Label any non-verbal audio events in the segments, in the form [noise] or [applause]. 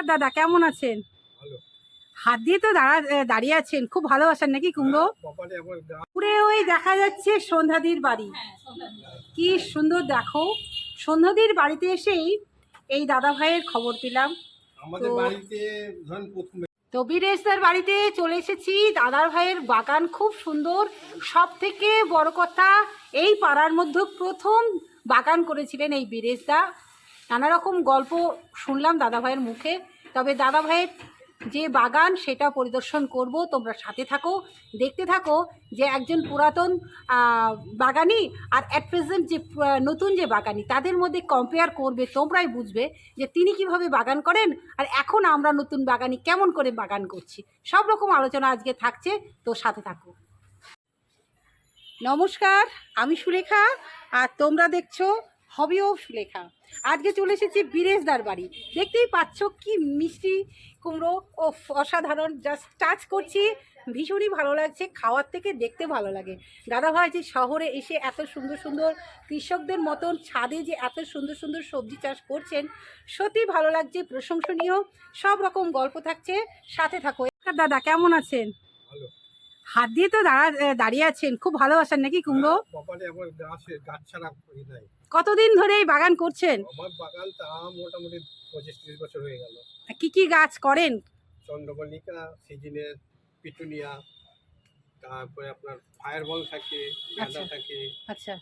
নমস্কার দাদা কেমন আছেন? হাত দিয়ে তো দাঁড়া দাঁড়িয়ে আছেন খুব ভালোবাসেন নাকি কুমড়ো? বাবারে পুরে ওই দেখা যাচ্ছে সন্ধ্যাদির বাড়ি। কি সুন্দর দেখো। সন্ধ্যাদির বাড়িতে এসেই এই দাদা ভাইয়ের খবর পেলাম। তো বীরেশদার বাড়িতে চলে এসেছি। দাদার ভাইয়ের বাগান খুব সুন্দর। সব থেকে বড় কথা এই পাড়ার মধ্যে প্রথম বাগান করেছিলেন এই বীরেশদা। নানা রকম গল্প শুনলাম দাদা ভাইয়ের মুখে। তবে দাদা ভাইয়ের যে বাগান, সেটা পরিদর্শন করব। তোমরা সাথে থাকো, দেখতে থাকো যে একজন পুরাতন বাগানি আর অ্যাট প্রেজেন্ট যে নতুন যে বাগানি, তাদের মধ্যে কম্পেয়ার করবে, তোমরাই বুঝবে যে তিনি কীভাবে বাগান করেন আর এখন আমরা নতুন বাগানি কেমন করে বাগান করছি। সব রকম আলোচনা আজকে থাকছে, তো সাথে থাকো। নমস্কার, আমি সুলেখা আর তোমরা দেখছ হবি অফ সুলেখা। আজকে চলে এসেছি বীরেশদার বাড়ি। দেখতেই পাচ্ছ কি মিষ্টি কুমড়ো ও অসাধারণ। জাস্ট টাচ করছি, ভীষণই ভালো লাগছে, খাওয়ার থেকে দেখতে ভালো লাগে। দাদাভাই যে শহরে এসে এত সুন্দর সুন্দর কৃষকদের মতন ছাদে যে এত সুন্দর সুন্দর সবজি চাষ করছেন সত্যি ভালো লাগছে, প্রশংসনীয়। সব রকম গল্প থাকছে, সাথে থাকো। দাদা, কেমন আছেন? ভালো। হাত দিয়ে তো দাঁড়া দাঁড়িয়ে আছেন। খুব ভালোবাসেন নাকি কুমড়ো বাবারে আমার গাছে গাছ ছাড়া কতদিন ধরে এই বাগান করছেন? আমার বাগান তা মোটামুটি পঁচিশ ত্রিশ বছর হয়ে গেল। কি কি গাছ করেন? চন্দ্রমল্লিকা সিজনের পিটুনিয়া তারপরে আপনার ফায়ার বল থাকে গাঁদা আচ্ছা। থাকে আচ্ছা।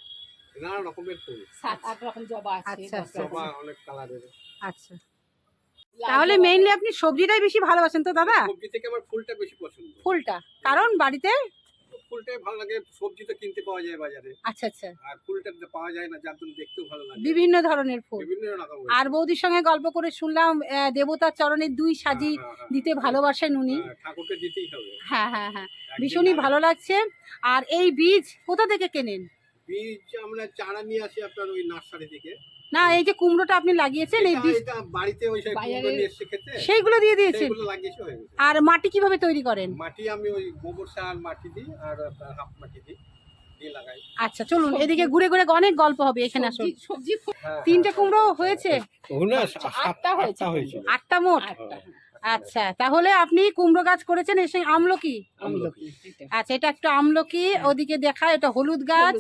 নানা রকমের ফুল। সাত আট রকম জবা আছে আচ্ছা, আচ্ছা। জবা অনেক কালারের আচ্ছা। তাহলে মেইনলি আপনি সবজিটাই বেশি ভালোবাসেন তো দাদা? সবজি থেকে আমার ফুলটা বেশি পছন্দ। ফুলটা? কারণ বাড়িতে? ফুলটাই ভালো লাগে সবজি তো কিনতে পাওয়া যায় বাজারে। আচ্ছা আচ্ছা। আর ফুলটা পাওয়া যায় না যার জন্য দেখতেও ভালো লাগে। বিভিন্ন ধরনের ফুল। বিভিন্ন রকম আর বৌদির সঙ্গে গল্প করে শুনলাম দেবতার চরণের দুই সাজি হ্যাঁ, হ্যাঁ, দিতে ভালোবাসেন উনি। হ্যাঁ, ঠাকুরকে দিতেই হবে। হ্যাঁ হ্যাঁ হ্যাঁ। ভীষণই ভালো লাগছে। আর এই বীজ কোথা থেকে কেনেন? বীজ আমরা চারা নিয়ে আসি আপনার ওই নার্সারি থেকে। না এই যে কুমড়োটা আপনি লাগিয়েছেন এই বাড়িতে ওই সেইগুলো দিয়ে দিয়েছেন। হয়ে আর মাটি কীভাবে তৈরি করেন? মাটি আমি ওই গোবর সার মাটি দিই আর হাফ মাটি দিই আচ্ছা চলুন এদিকে ঘুরে ঘুরে অনেক গল্প হবে এখানে আসুন। সবজি- হ্যাঁ, তিনটে কুমড়ো হয়েছে? আটটা মোট? আচ্ছা তাহলে আপনি কুমড়ো গাছ করেছেন এসে আমলকি? আমলকি আচ্ছা এটা একটা আমলকি ওদিকে দেখা এটা হলুদ গাছ।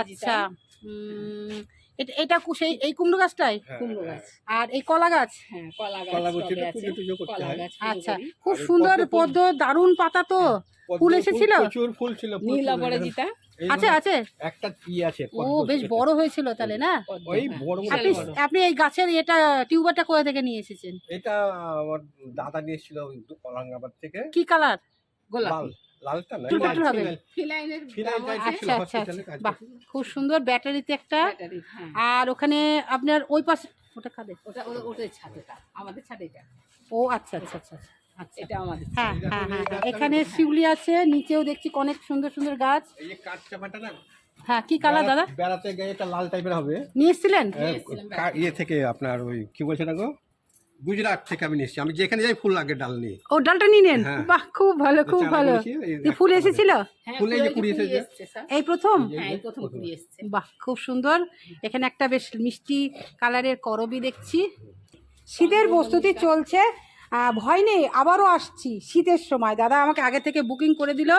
আচ্ছা উম, এটা এটা সেই এই কুমড়ো গাছটাই? হ্যাঁ, কুমড়ো হ্যাঁ। গাছ। আর এই কলা গাছ? হ্যাঁ কলা গাছ আচ্ছা খুব সুন্দর পদ্ম দারুণ পাতা তো। ফুল এসেছিল? প্রচুর ফুল ছিল নীল অপরাজিতা। আছে আছে। একটা ই আছে ও বেশ বড় হয়েছিল তাহলে না? ওই। বড় আপনি আপনি এই গাছের এটা টিউবারটা কোথা থেকে নিয়ে এসেছেন? এটা আমার দাদা নিয়ে এসেছিল অলঙ্গাবাদ থেকে। কি কালার? গোলাপি। লালটা না হবে। ফিলাইনের আচ্ছা, আচ্ছা, বাহ। খুব সুন্দর ব্যাটারিতে একটা। হ্যাঁ। আর ওখানে আপনার ওই পাশে ওটা খাবে ওটা ওটা- ছাদেটা। আমাদের ছাদে ও আচ্ছা আচ্ছা আচ্ছা আচ্ছা। আচ্ছা। এটা আমাদের হ্যাঁ হ্যাঁ হ্যাঁ হ্যাঁ। এখানে শিউলি আছে নিচেও দেখছি অনেক সুন্দর সুন্দর গাছ। এই যে কাঠ না? হ্যাঁ কি কালার দাদা? বেড়াতে গিয়ে এটা লাল টাইপের হবে। নিয়ে এসেছিলেন হ্যাঁ, এসেছিলাম কা- ইয়ে থেকে আপনার ওই কি বলছে না গো গুজরাট থেকে আমি নিয়েছি। আমি যেখানে যাই ফুল লাগে ডাল নিয়ে ও ডালটা নিয়ে নেন? হ্যাঁ। বাহ খুব ভালো খুব ভালো। এই এই ফুল এসেছিল? হ্যাঁ ফুলে যে কুড়ি এসেছে। এই প্রথম? এই হ্যাঁ এই বাহ খুব সুন্দর। এখানে একটা বেশ মিষ্টি কালারের করবি দেখছি। শীতের প্রস্তুতি চলছে। ভয় নেই আবারও আসছি শীতের সময়। দাদা আমাকে আগে থেকে বুকিং করে দিল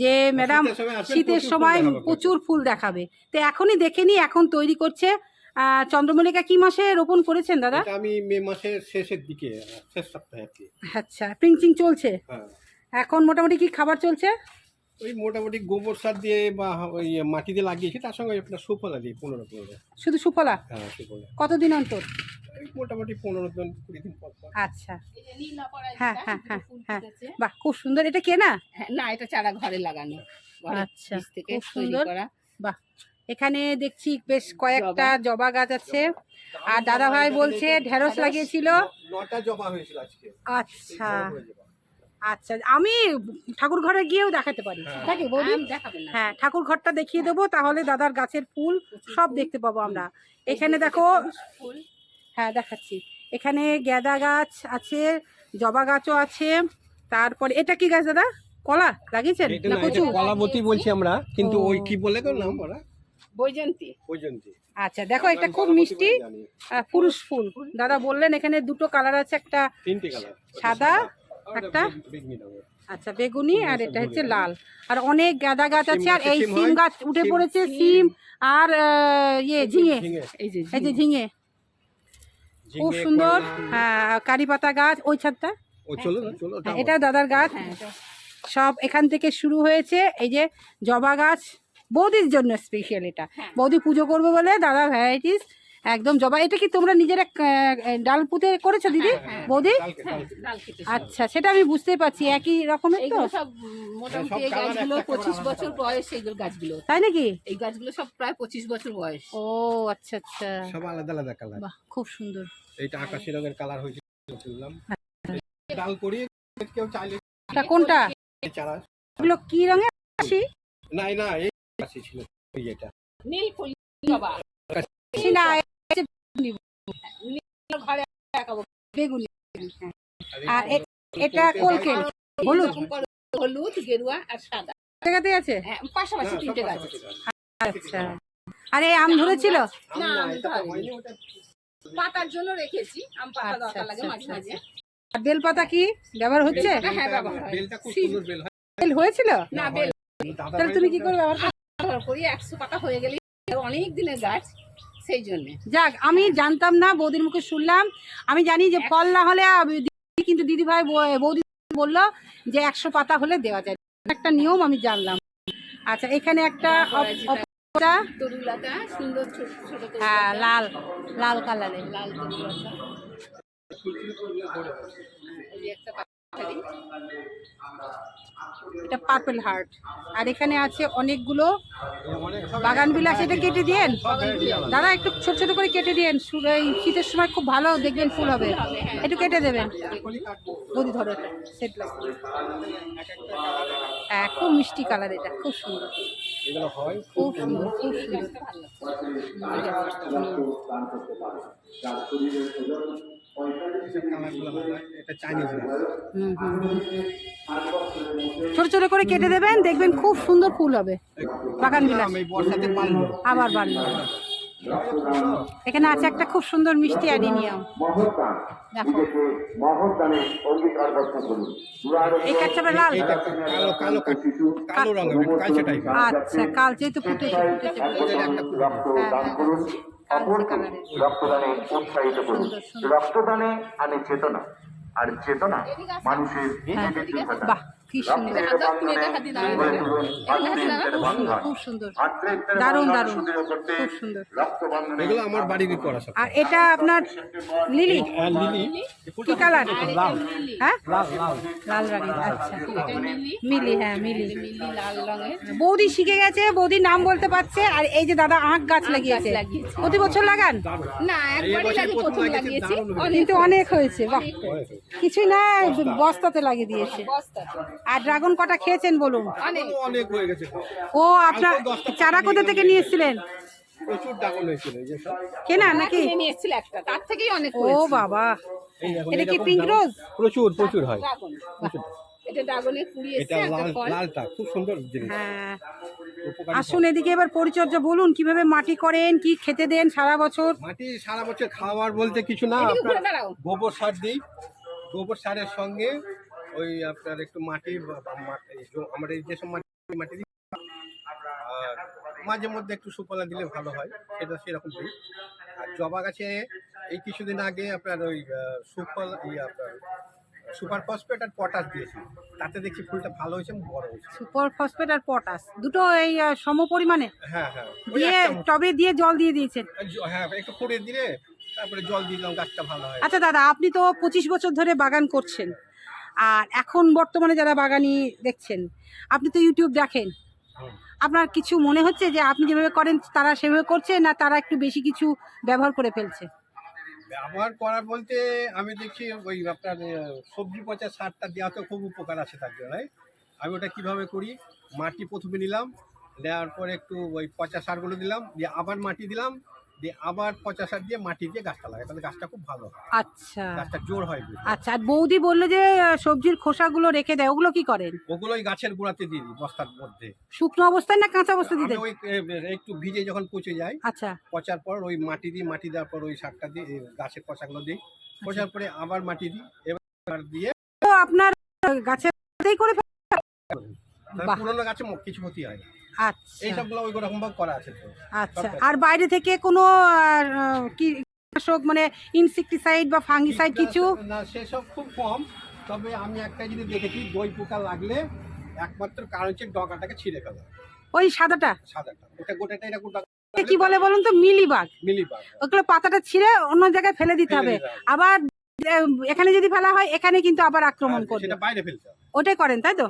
যে ম্যাডাম শীতের সময় প্রচুর ফুল দেখাবো। তো এখনই দেখেনি এখন তৈরি করছে। চন্দ্রমল্লিকা কি মাসে রোপণ করেছেন দাদা? আমি মে মাসের শেষের দিকে শেষ সপ্তাহে আচ্ছা পিঞ্চিং চলছে? হ্যাঁ। এখন মোটামুটি কি খাবার চলছে? ওই মোটামুটি গোবর সার দিয়ে বা ওই মাটি দিয়ে লাগিয়েছি তার সঙ্গে আপনার সুফলা দিই পনেরো পনেরো শুধু সুফলা? হ্যাঁ সুফলা। কতদিন অন্তর? এই মোটামুটি পনেরো দিন কুড়ি দিন পর পর। আচ্ছা। এই যে নীল অপরাজিতা, হ্যাঁ, হ্যাঁ, হ্যাঁ, হ্যাঁ। বাহ খুব সুন্দর। এটা কেনা? হ্যাঁ, না এটা চারা ঘরে লাগানো। আচ্ছা, খুব সুন্দর। বাহ। এখানে দেখছি বেশ কয়েকটা জবা। গাছ আছে। আর দাদা ভাই বলছে ঢেঁড়স লাগিয়েছিল। নটা জবা হয়েছিল আজকে। আচ্ছা। আচ্ছা আমি ঠাকুর ঘরে গিয়েও দেখাতে পারি। হ্যাঁ। নাকি বৌদি? আম দেখাবেন না। হ্যাঁ ঠাকুর ঘরটা দেখিয়ে দেবো তাহলে দাদার গাছের ফুল সব দেখতে পাবো আমরা। এখানে দেখো হ্যাঁ দেখাচ্ছি। এখানে গেঁদা গাছ আছে জবা গাছও আছে। তারপরে এটা কি গাছ দাদা? কলা লাগিয়েছেন? না না কচু? কলাবতী বলছি আমরা কিন্তু ওই কি বলে নাম ওরা? বৈজন্তী বৈজন্তী আচ্ছা দেখো এটা খুব মিষ্টি পুরুষ ফুল। দাদা বললেন এখানে দুটো কালার আছে একটা সাদা, একটা? আচ্ছা বেগুনি আর এটা হচ্ছে লাল। আর অনেক গাঁদা গাছ আছে আর এই সিম গাছ উঠে পড়েছে সিম আর ইয়ে ঝিঙে। এই যে ঝিঙে। খুব সুন্দর। হ্যাঁ কারি পাতা গাছ ওই ছাদটা? ও চলো না চলো হ্যাঁ, এটা দাদার গাছ। হ্যাঁ সব এখান থেকে শুরু হয়েছে এই যে জবা গাছ। বৌদির জন্য স্পেশাল এটা। হ্যাঁ। বৌদি পুজো করবে বলে দাদা ভ্যারাইটিস একদম জবা এটা কি তোমরা নিজেরা ডাল পুঁতে করেছ দিদি? হ্যাঁ। বৌদি? হ্যাঁ সব। আচ্ছা সেটা আমি বুঝতেই পারছি একই রকমের তো? সব মোটামুটি এই গাছগুলো করে পঁচিশ বছর বয়স এইগুলো গাছগুলো। তাই নাকি? এই গাছগুলো সব প্রায় পঁচিশ বছর বয়স। ও আচ্ছা আচ্ছা। সব আলাদা আলাদা কালার বাহ খুব সুন্দর। এইটা আকাশি রঙের কালার হয়েছে তুললাম ডাল করিয়ে কেউ চাইলে কোনটা? এগুলো কি রঙের আকাশি? না না এই আকাশি ছিল এটা নীল ফুল জবা না ঘরে লাগাবো। বেগুনি হ্যাঁ। আর আর এটা কোলকেল হলুদ। হলুদ। গেরুয়া আর সাদা। জায়গাতে আছে? হ্যাঁ পাশাপাশি তিনটে গাছ আছে। আচ্ছা। আর এই আম ধরেছিল? না, পাতার জন্য রেখেছি আম পাতা আচ্ছা, দরকার লাগে আচ্ছা, মাঝে মাঝে। আর বেলপাতা কি? ব্যবহার হচ্ছে? হ্যাঁ, হ্যাঁ, ব্যবহার বেলটা খুব সুন্দর বেল বেল হয়েছিল? না বেল তাহলে তুমি কি করে ব্যবহার করো? একশো পাতা হয়ে গেলে অনেক দিনের গাছ সেই জন্য। যাক আমি জানতাম না বৌদির মুখে শুনলাম। আমি জানি যে ফল না হলে কিন্তু দিদি ভাই বৌদি বলল যে একশো পাতা হলে দেওয়া যায়। একটা নিয়ম আমি জানলাম। আচ্ছা এখানে একটা সুন্দর। হ্যাঁ লাল লাল কালারের। লাল এটা পার্পল হার্ট আর এখানে আছে অনেকগুলো বাগান বিলাস। এটা কেটে দিয়েন? দাদা, একটু ছোট ছোট করে কেটে দিয়েন। এই শীতের সময় খুব ভালো দেখবেন ফুল হবে। একটু কেটে দেবেন। কাটবো। ধরো হ্যাঁ খুব মিষ্টি কালার এটা, খুব সুন্দর। খুব সুন্দর খুব সুন্দর। ছোট ছোট করে কেটে দেবেন দেখবেন খুব সুন্দর ফুল হবে। বাগান বিলাস। আবার বাড়লো এখানে আছে একটা খুব সুন্দর মিষ্টি অ্যাডিনিয়াম। দেখো। এই কাঁচাটা লাল। কালো কালো কালো কালো রঙের আচ্ছা কালচেই তো ফুটেছে ফুটেছে হ্যাঁ, হ্যাঁ, অপরকে রক্তদানে উৎসাহিত করুন। সুন্দর। রক্তদানে আনে চেতনা। আর চেতনা মানুষের বাহ। কি সুন্দর দেখা যাক, তুমি দেখা দিন, আমি গড়ে দেখা তুলুন ভাতৃত্বের বন্ধন খুব সুন্দর। দারুণ, দারুণ। খুব সুন্দর। এগুলো আমার বাড়িরই করা সব আর এটা আপনার লিলি? আর লিলি। কি কালার? লাল। হ্যাঁ? লাল লাল। লাল রঙের আচ্ছা মিলি মিলি হ্যাঁ মিলি। মিলি লাল রঙের। বৌদি শিখে গেছে বৌদি নাম বলতে পারছে আর এই যে দাদা আখ গাছ লাগিয়েছে। প্রতি বছর লাগান? না একবারই প্রথম লাগিয়েছি। কিন্তু অনেক হয়েছে বাহ। কিছুই না বস্তাতে লাগিয়ে দিয়েছে। বস্তাতে। আর ড্রাগন কটা খেয়েছেন বলুন? অনেক। হয়ে গেছে ও আপনার চারা কোথা থেকে নিয়ে এসেছিলেন? প্রচুর হয়েছিল কেনা নাকি? নিয়ে এসেছিল একটা। তার থেকেই অনেক ও বাবা। এটা কি পিঙ্ক রোজ? প্রচুর প্রচুর হয়। এটা ড্রাগনে কুড়ি এসছে একটা ফল। লালটা খুব সুন্দর জিনিস। হ্যাঁ। আসুন এদিকে এবার পরিচর্যা বলুন কীভাবে মাটি করেন কি খেতে দেন সারা বছর? মাটি সারা বছর খাওয়ার বলতে কিছু না গোবর সার দিই। গোবর সারের সঙ্গে ওই আপনার একটু মাটি আমার এই যেসব মাটি মাটি আর মাঝে মধ্যে একটু সুফলা দিলে ভালো হয় সেটা সেরকম দিই আর জবা গাছে এই কিছুদিন আগে আপনার ওই সুফল ইয়ে আপনার সুপার ফসফেট আর পটাশ দিয়েছি। তাতে দেখছি ফুলটা ভালো হয়েছে বড় হয়েছে। সুপার ফসফেট আর পটাশ দুটো এই সম পরিমাণে হ্যাঁ হ্যাঁ। দিয়ে টবে দিয়ে জল দিয়ে দিয়েছেন? হ্যাঁ একটু করে দিলে তারপরে জল দিলাম গাছটা ভালো হয়। আচ্ছা দাদা আপনি তো পঁচিশ বছর ধরে বাগান করছেন। আর এখন বর্তমানে যারা বাগানি দেখছেন আপনি তো ইউটিউব দেখেন। আপনার কিছু মনে হচ্ছে যে আপনি যেভাবে করেন তারা সেভাবে করছে না তারা একটু বেশি কিছু ব্যবহার করে ফেলছে? ব্যবহার করার বলতে আমি দেখছি ওই আপনার সবজি পচা সারটা দেওয়া তো খুব উপকার আছে তার জন্য আমি ওটা কীভাবে করি? মাটি প্রথমে নিলাম দেওয়ার পরে একটু ওই পচা সারগুলো দিলাম দিয়ে আবার মাটি দিলাম দিয়ে আবার পচা সার দিয়ে মাটি দিয়ে গাছটা লাগায় তাহলে গাছটা খুব ভালো হয়। আচ্ছা। গাছটা জোর হয় বেশি। আচ্ছা আর বৌদি বলল যে আহ, সবজির খোসাগুলো রেখে দেয় ওগুলো কি করেন? ওগুলো ওই গাছের গোড়াতে দিয়ে দিই বস্তার মধ্যে। শুকনো অবস্থায় না কাঁচা অবস্থায় আমি দিতে ওই এ, একটু ভিজে যখন পচে যায় আচ্ছা। পচার পর ওই মাটি দিই মাটি দেওয়ার পর ওই সারটা এ, গাছের পচাগুলো দিই। পচার পরে আবার মাটি দিই এবার দিয়ে তো আপনার আহ, গাছের মধ্যেই করে? বাহ। পুরোনো গাছে ম- কিছু ক্ষতি হয় না। আচ্ছা। এইসবগুলো ওই রকম ভাবে করা আছে আচ্ছা। আর বাইরে থেকে কোনো কি কীটনাশক মানে ইনসেকটিসাইড বা ফাঙ্গিসাইড কিছু? না সেসব খুব কম। তবে আমি একটা জিনিস দেখেছি দই পোকা লাগলে একমাত্র কারণ হচ্ছে ডগাটাকে ছিঁড়ে ফেলা। ওই সাদাটা? সাদাটা। ওটা গোটাটা এরকম কি বলে বলুন তো? মিলিবাগ। মিলিবাগ। ওগুলো পাতাটা ছিঁড়ে অন্য জায়গায় ফেলে দিতে হবে। আবার এখানে যদি ফেলা হয় এখানে কিন্তু আবার আক্রমণ করবে। ওটাই করেন তাই তো?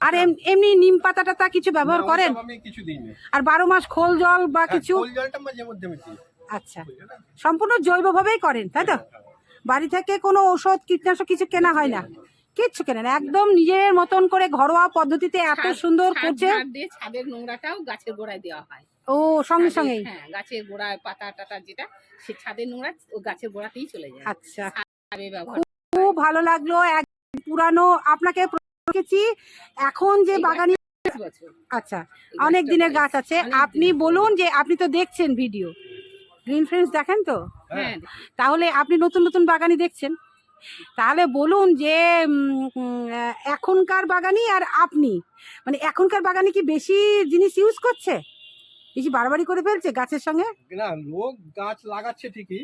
আর এম- এমনি নিম পাতাটা তা কিছু ব্যবহার করেন? আমি কিছু দিইনি। আর বারো মাস খোল জল বা হ্যাঁ, কিছু? খোল জলটা মাঝে মধ্যে আমি দিই। আচ্ছা। সম্পূর্ণ জৈবভাবেই করেন তাই তো? বাড়ি থেকে কোনো ঔষধ কীটনাশক কিছু কেনা হয় না। কিচ্ছু কেনা না একদম নিজের মতন করে ঘরোয়া পদ্ধতিতে এত সুন্দর করছে। ছাদের নোংরাটাও গাছের গোড়ায় দেওয়া হয়। ও সঙ্গে সঙ্গেই। হ্যাঁ গাছের গোড়ায় পাতা টাতা যেটা সে ছাদের নোংরা ও গাছের গোড়াতেই চলে যায়। আচ্ছা। খুব ভালো লাগল এক পুরানো আপনাকে দেখেছি। এখন যে বাগানি আচ্ছা অনেক দিনের গাছ আছে। আপনি বলুন যে আপনি তো দেখছেন ভিডিও। গ্রিন ফ্রেন্ডস দেখেন তো? হ্যাঁ তাহলে আপনি নতুন নতুন বাগানি দেখছেন। তাহলে বলুন যে এখনকার বাগানি আর আপনি? মানে এখনকার বাগানি কি বেশি জিনিস ইউজ করছে? বেশি বাড়াবাড়ি করে ফেলছে গাছের সঙ্গে? না লোক গাছ লাগাচ্ছে ঠিকই।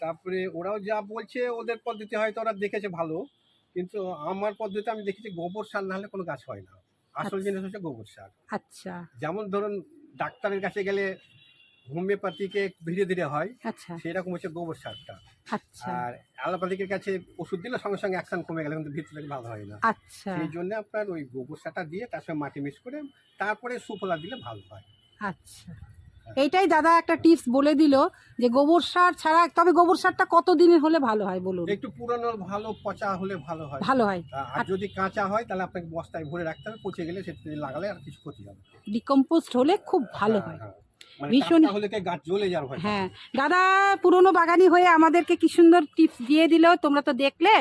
তারপরে ওরাও যা বলছে ওদের পদ্ধতি হয়তো ওরা দেখেছে ভালো। কিন্তু আমার পদ্ধতি আমি দেখেছি গোবর সার না হলে কোনো গাছ হয় না। আসল আচ্ছা। জিনিস হচ্ছে গোবর সার। আচ্ছা। যেমন ধরুন ডাক্তারের কাছে গেলে হোমিওপ্যাথিকে ধীরে ধীরে হয় আচ্ছা। সেরকম হচ্ছে গোবর সারটা। আচ্ছা। আর অ্যালোপ্যাথিকের কাছে ওষুধ দিলে সঙ্গে সঙ্গে অ্যাকশন কমে গেলে কিন্তু ভিতরে ভালো হয় না। সেই জন্য আপনার ওই গোবর সারটা দিয়ে তার সঙ্গে মাটি মিক্স করে তারপরে সুফলা দিলে ভালো হয়। আচ্ছা। এইটাই দাদা একটা টিপস বলে দিল যে গোবর সার ছাড়া তবে গোবর সারটা কত দিনের হলে ভালো হয় বলুন? একটু পুরানো ভালো পচা হলে ভালো হয়। ভালো হয়। আর যদি কাঁচা হয় তাহলে আপনাকে বস্তায় ভরে রাখতে হবে পচে গেলে সেটা লাগালে আর কিছু ক্ষতি হবে। ডিকম্পোস্ট হলে খুব ভালো হয় হ্যাঁ, মানে ভীষণ- টাটকা হলে গাছ জ্বলে যাওয়ার হ্যাঁ। দাদা পুরনো বাগানি হয়ে আমাদেরকে কি সুন্দর টিপস দিয়ে দিল তোমরা তো দেখলে।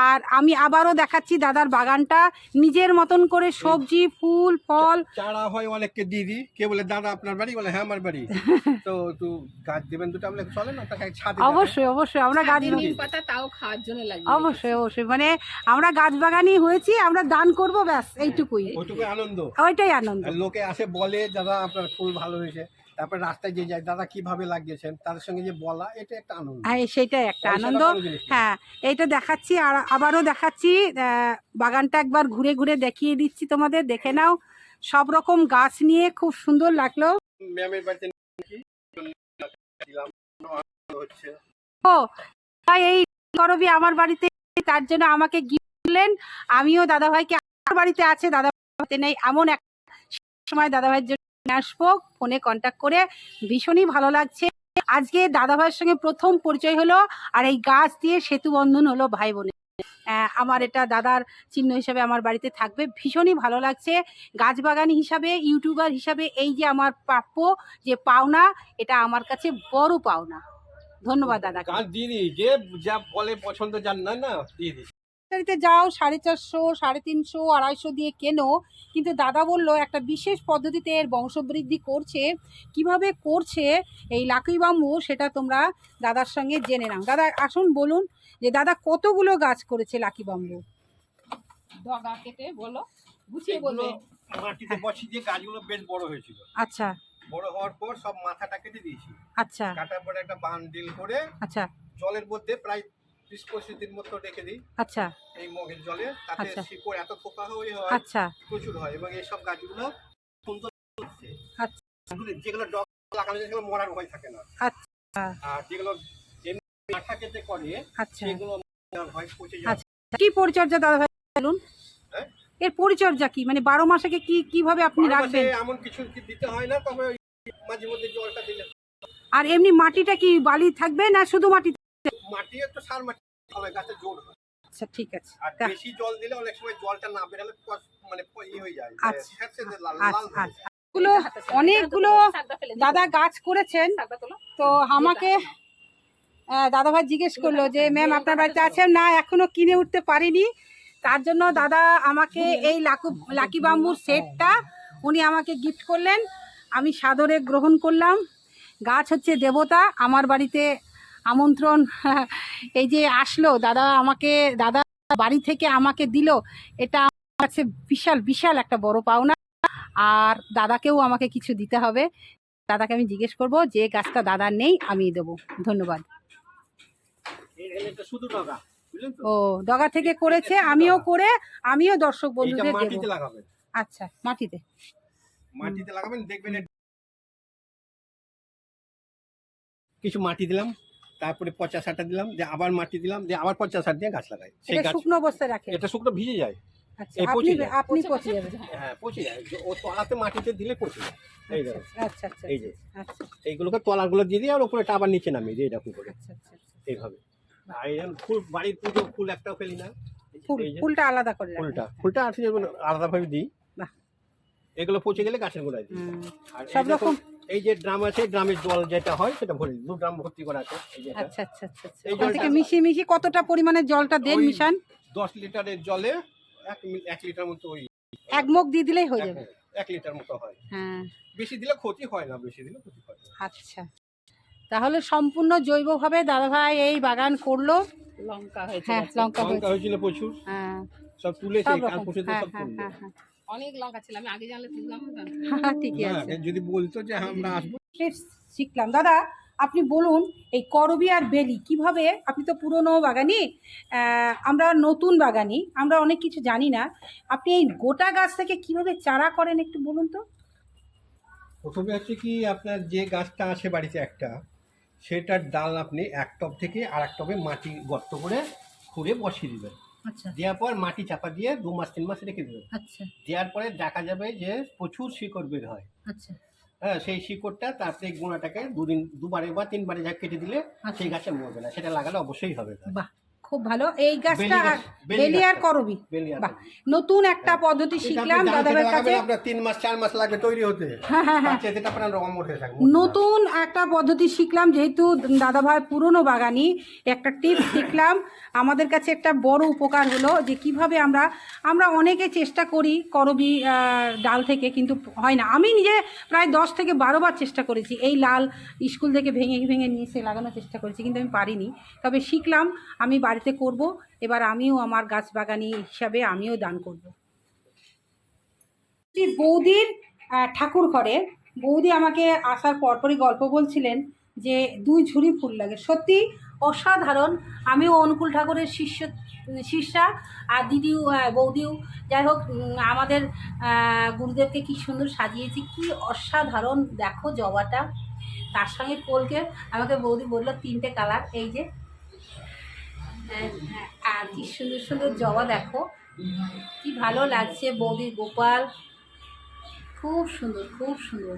আর আমি আবারও দেখাচ্ছি দাদার বাগানটা। নিজের মতন করে সবজি ফুল ফল। চারা হয় অনেককে দিয়ে দিই। কে বলে দাদা আপনার বাড়ি? বলে হ্যাঁ আমার বাড়ি। [laughs] তো একটু গাছ দেবেন দুটো বলে চলে না তাকে ছাদে অবশ্যই অবশ্যই আমরা গাছ নিম পাতা তাও খাওয়ার জন্য লাগে অবশ্যই অবশ্যই। মানে আমরা গাছ বাগানি হয়েছি আমরা দান করব ব্যাস এইটুকুই। ওইটুকু আনন্দ। ওইটাই আনন্দ। লোকে আসে বলে দাদা আপনার ফুল ভালো হয়েছে। তারপরে রাস্তায় যে যায় দাদা কীভাবে লাগিয়েছেন তাদের সঙ্গে যে বলা এটা একটা আনন্দ। হ্যাঁ সেটাই একটা আনন্দ। হ্যাঁ এইটা দেখাচ্ছি আর আবারও দেখাচ্ছি বাগানটা একবার ঘুরে ঘুরে দেখিয়ে দিচ্ছি তোমাদের দেখে নাও। সব রকম গাছ নিয়ে খুব সুন্দর লাগল। ম্যামের বাড়িতে ও তাই এই করবি আমার বাড়িতে তার জন্য আমাকে গিফট দিলেন আমিও দাদাভাইকে আমার বাড়িতে আছে দাদা নেই এমন এক সময় দাদাভাইয়ের জন্য নিয়ে আসব। ফোনে কন্ট্যাক্ট করে ভীষণই ভালো লাগছে। আজকে দাদাভাইয়ের সঙ্গে প্রথম পরিচয় হলো আর এই গাছ দিয়ে সেতু বন্ধন হলো ভাই বোনের। আমার এটা দাদার চিহ্ন হিসাবে আমার বাড়িতে থাকবে। ভীষণই ভালো লাগছে। গাছ বাগানি হিসাবে, ইউটিউবার হিসাবে এই যে আমার প্রাপ্য যে পাওনা, এটা আমার কাছে বড় পাওনা। ধন্যবাদ দাদা গাছ যে যা বলে পছন্দ যান না না নার্সারিতে যাও সাড়ে চারশো সাড়ে তিনশো আড়াইশো দিয়ে কেনো? কিন্তু দাদা বলল একটা বিশেষ পদ্ধতিতে এর বংশবৃদ্ধি করছে। কীভাবে করছে? এই লাকি বাম্বু সেটা তোমরা দাদার সঙ্গে জেনে নাও। দাদা আসুন বলুন যে দাদা কতগুলো গাছ করেছে লাকি বাম্বু ডগা কেটে বলো গুছিয়ে এগুলো মাটিতে বসিয়ে গাছগুলো বেশ বড় হয়েছিল। আচ্ছা। বড় হওয়ার পর সব মাথাটা কেটে দিয়েছি। আচ্ছা। কাটার পরে একটা বান্ডিল করে আচ্ছা। জলের মধ্যে প্রায় বিশ পঁচিশ দিন মতো রেখে দিই। আচ্ছা। এই মগের জলে তাতে আচ্ছা। শিকড় এত পোকা হয়ে হয় আচ্ছা। প্রচুর হয় এবং এইসব গাছগুলো সুন্দর হচ্ছে। আচ্ছা। যেগুলো- যেগুলো ডগ লাগানো সেগুলো মরার ভয় থাকে না। আচ্ছা। আর যেগুলো এমনি মাথা কেটে করে আচ্ছা। সেগুলো মরার ভয় পচে আচ্ছা। কি পরিচর্যা দাদা ভাই বলুন? হ্যাঁ? এর পরিচর্যা কি? মানে বারো মাসে কি কীভাবে আপনি রাখবেন? এমন কিছু দিতে হয় না তবে মাঝে মধ্যে জলটা দিলে। আর এমনি মাটিটা কি বালি থাকবে না শুধু মাটি মাটি একটু সার মাটি হবে গাছে জোর হয়। আচ্ছা ঠিক আছে। আর বেশি জল দিলে অনেক সময় জলটা না বেরালে মানে ই হয়ে যায় আচ্ছা। আচ্ছা লাল আচ্ছা। অনেকগুলো অনেকগুলো দাদা গাছ করেছেন। তো আমাকে দাদা ভাই জিজ্ঞেস করল যে ম্যাম আপনার বাড়িতে আছেন? না এখনও কিনে উঠতে পারিনি। তার জন্য দাদা আমাকে এই লাকু লাকি বাম্বুর সেটটা উনি আমাকে গিফট করলেন। আমি সাদরে গ্রহণ করলাম। গাছ হচ্ছে দেবতা। আমার বাড়িতে আমন্ত্রণ এই যে আসলো দাদা আমাকে দাদা বাড়ি থেকে আমাকে দিল এটা আমার কাছে বিশাল বিশাল একটা বড় পাওনা। আর দাদাকেও আমাকে কিছু দিতে হবে। দাদাকে আমি জিজ্ঞেস করব যে গাছটা দাদার নেই আমি দেবো। ধন্যবাদ। ও ডগা থেকে করেছে আমিও করে আমিও দর্শক বন্ধুদের দেবো। আচ্ছা মাটিতে। মাটিতে লাগাবেন দেখবেন কিছু মাটি দিলাম। তারপরে পচা সারটা দিলাম দিয়ে আবার মাটি দিলাম যে আবার পচা সার দিয়ে গাছ লাগাই। সেই গাছ শুকনো অবস্থায় রাখে এটা শুকনো ভিজে যায়। আচ্ছা আপনি আপনি পচে যাবে। হ্যাঁ পচে যায়। ও তলাতে মাটিতে দিলে পচে যায়। এই আচ্ছা আচ্ছা এই যে। এইগুলোকে তলাগুলো দিয়ে দিই আর আবার নিচে নামিয়ে দিই এরকম করে। আচ্ছা আচ্ছা আচ্ছা। এইভাবে। আর এই ফুল বাড়ির পুজো ফুল একটাও ফেলি না। যে ফুলটা আলাদা করে ফুলটা। ফুলটা আছে আলাদাভাবে দিই। এগুলো পচে গেলে গাছের গোড়ায় দিই। আর সব রকম এই যে ড্রাম আছে ড্রামের জল যেটা হয় সেটা ভরে দু ড্রাম ভর্তি করা আছে এই যে। আচ্ছা আচ্ছা আচ্ছা আচ্ছা। ওখান থেকে মিশিয়ে মিশিয়ে কতটা পরিমাণে জলটা দেন মিশান? দশ লিটারের জলে এক এক লিটার মতো ওই এক মুখ দিয়ে দিলেই হয়ে যাবে? এক- লিটার মতো হয়। হ্যাঁ। বেশি দিলে ক্ষতি হয় না বেশি দিলে ক্ষতি হয় আচ্ছা। তাহলে সম্পূর্ণ জৈবভাবে দাদাভাই এই বাগান করল। লঙ্কা হয়েছে হ্যাঁ লঙ্কা লঙ্কা হয়েছে হয়েছিল প্রচুর। হ্যাঁ। সব তুলেছে হ্যাঁ সব হ্যাঁ তুললো। হ্যাঁ হ্যাঁ। অনেক লঙ্কা ছিল আমি আগে জানলে তুললাম হ্যাঁ, ঠিকই আছে। যদি বলতো যে আমরা আসব। শিখলাম। দাদা আপনি বলুন এই করবি আর বেলি কীভাবে? আপনি তো পুরনো বাগানি আমরা নতুন বাগানি আমরা অনেক কিছু জানি না। আপনি এই গোটা গাছ থেকে কীভাবে চারা করেন একটু বলুন তো? প্রথমে হচ্ছে কি আপনার যে গাছটা আছে বাড়িতে একটা সেটার ডাল আপনি এক টব থেকে আর এক টবে মাটি গর্ত করে খুঁড়ে বসিয়ে দিবেন। দেওয়ার পর মাটি চাপা দিয়ে দু মাস তিন মাস রেখে দেবেন। আচ্ছা। দেওয়ার পরে দেখা যাবে যে প্রচুর শিকড় বের হয়। আচ্ছা। হ্যাঁ সেই শিকড়টা তারপরে গোড়াটাকে দুদিন দুবারে বা তিনবারে যা কেটে দিলে আচ্ছা। সেই গাছে মরবে না সেটা লাগালে অবশ্যই হবে। বাহ। খুব ভালো। এই গাছটা আর বেলি আর করবি? বাহ নতুন একটা পদ্ধতি শিখলাম দাদাভাইয়ের কাছে। তিন মাস চার মাস লাগবে তৈরি হতে। [laughs] হ্যাঁ হ্যাঁ হ্যাঁ। হয়ে নতুন একটা পদ্ধতি শিখলাম যেহেতু দাদাভাই পুরনো বাগানি একটা টিপস শিখলাম। আমাদের কাছে একটা বড় উপকার হলো যে কীভাবে আমরা আমরা অনেকে চেষ্টা করি করবি ডাল থেকে কিন্তু হয় না। আমি নিজে প্রায় দশ থেকে বারো বার চেষ্টা করেছি। এই লাল স্কুল থেকে ভেঙে ভেঙে নিয়ে এসে লাগানোর চেষ্টা করেছি কিন্তু আমি পারিনি। তবে শিখলাম আমি বাড়িতে করব, এবার আমিও আমার গাছ বাগানি হিসাবে আমিও দান করব। বৌদির ঠাকুর ঘরে, বৌদি আমাকে আসার পরপরই গল্প বলছিলেন যে, দুই ঝুড়ি ফুল লাগে। সত্যি অসাধারণ। আমিও অনুকূল ঠাকুরের শিষ্য, শিষ্যা, আর দিদিও বৌদিও। যাই হোক আমাদের গুরুদেবকে কি সুন্দর সাজিয়েছি, কি অসাধারণ। দেখো জবাটা। তার সঙ্গে কলকে আমাকে বৌদি বলল, তিনটে কালার, এই যে। আর কি সুন্দর সুন্দর জবা দেখো। কি ভালো লাগছে বৌদির গোপাল। খুব সুন্দর খুব সুন্দর।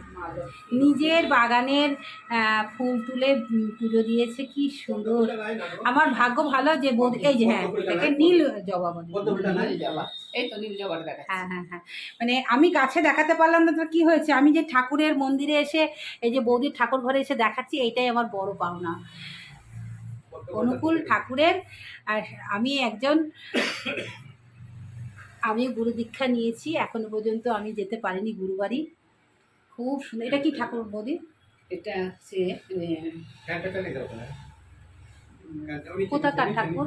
নিজের বাগানের ফুল তুলে পুজো দিয়েছে কি সুন্দর। আমার ভাগ্য ভালো যে বৌদি এই যে হ্যাঁ এটাকে নীল জবা বলে। এই তো নীল জবার হ্যাঁ হ্যাঁ হ্যাঁ। মানে আমি কাছে দেখাতে পারলাম না তো কি হয়েছে? আমি যে ঠাকুরের মন্দিরে এসে এই যে বৌদির ঠাকুর ঘরে এসে দেখাচ্ছি এইটাই আমার বড় পাওনা। অনুকূল ঠাকুরের। আর আমি একজন আমি গুরু দীক্ষা নিয়েছি এখনও পর্যন্ত আমি যেতে পারিনি গুরুবাড়ি। খুব সুন্দর। এটা কি ঠাকুর বৌদি? এটা হচ্ছে কোথাকার ঠাকুর?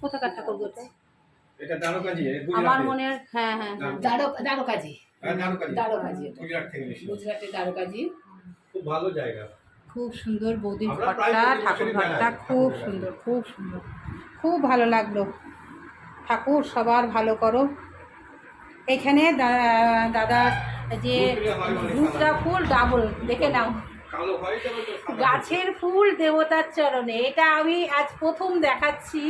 কোথাকার ঠাকুর বলতে এটা দ্বারকাজি আমার। মনে হ্যাঁ হ্যাঁ হ্যাঁ। দ্বারকাজি। হ্যাঁ, দ্বারকাজি। দ্বারকাজি। এসেছে। গুজরাটের দ্বারকাজি। খুব ভালো জায়গা। খুব সুন্দর বৌদির ঘরটা ঠাকুর ঘরটা খুব সুন্দর খুব সুন্দর। খুব ভালো লাগল। ঠাকুর সবার ভালো করো। এখানে দাদা যে দুধটা ফুল ডাবল দেখে নাও। গাছের ফুল দেবতার চরণে। এটা আমি আজ প্রথম দেখাচ্ছি।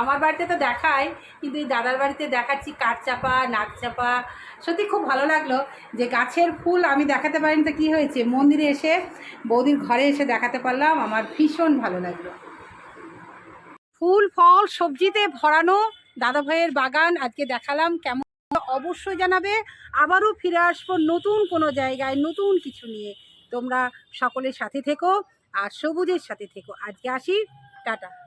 আমার বাড়িতে তো দেখাই, কিন্তু এই দাদার বাড়িতে দেখাচ্ছি কাঠচাপা নাকচাপা সত্যি খুব ভালো লাগল যে গাছের ফুল আমি দেখাতে পারিনি। তো কী হয়েছে? মন্দিরে এসে, বৌদির ঘরে এসে দেখাতে পারলাম। আমার ভীষণ ভালো লাগল। ফুল, ফল, সবজিতে ভরানো দাদা ভাইয়ের বাগান আজকে দেখালাম। কেমন? অবশ্যই জানাবে। আবারও ফিরে আসব নতুন কোনো জায়গায়, নতুন কিছু নিয়ে। তোমরা সকলের সাথে থেকো আর সবুজের সাথে থেকো। আজকে আসি টাটা।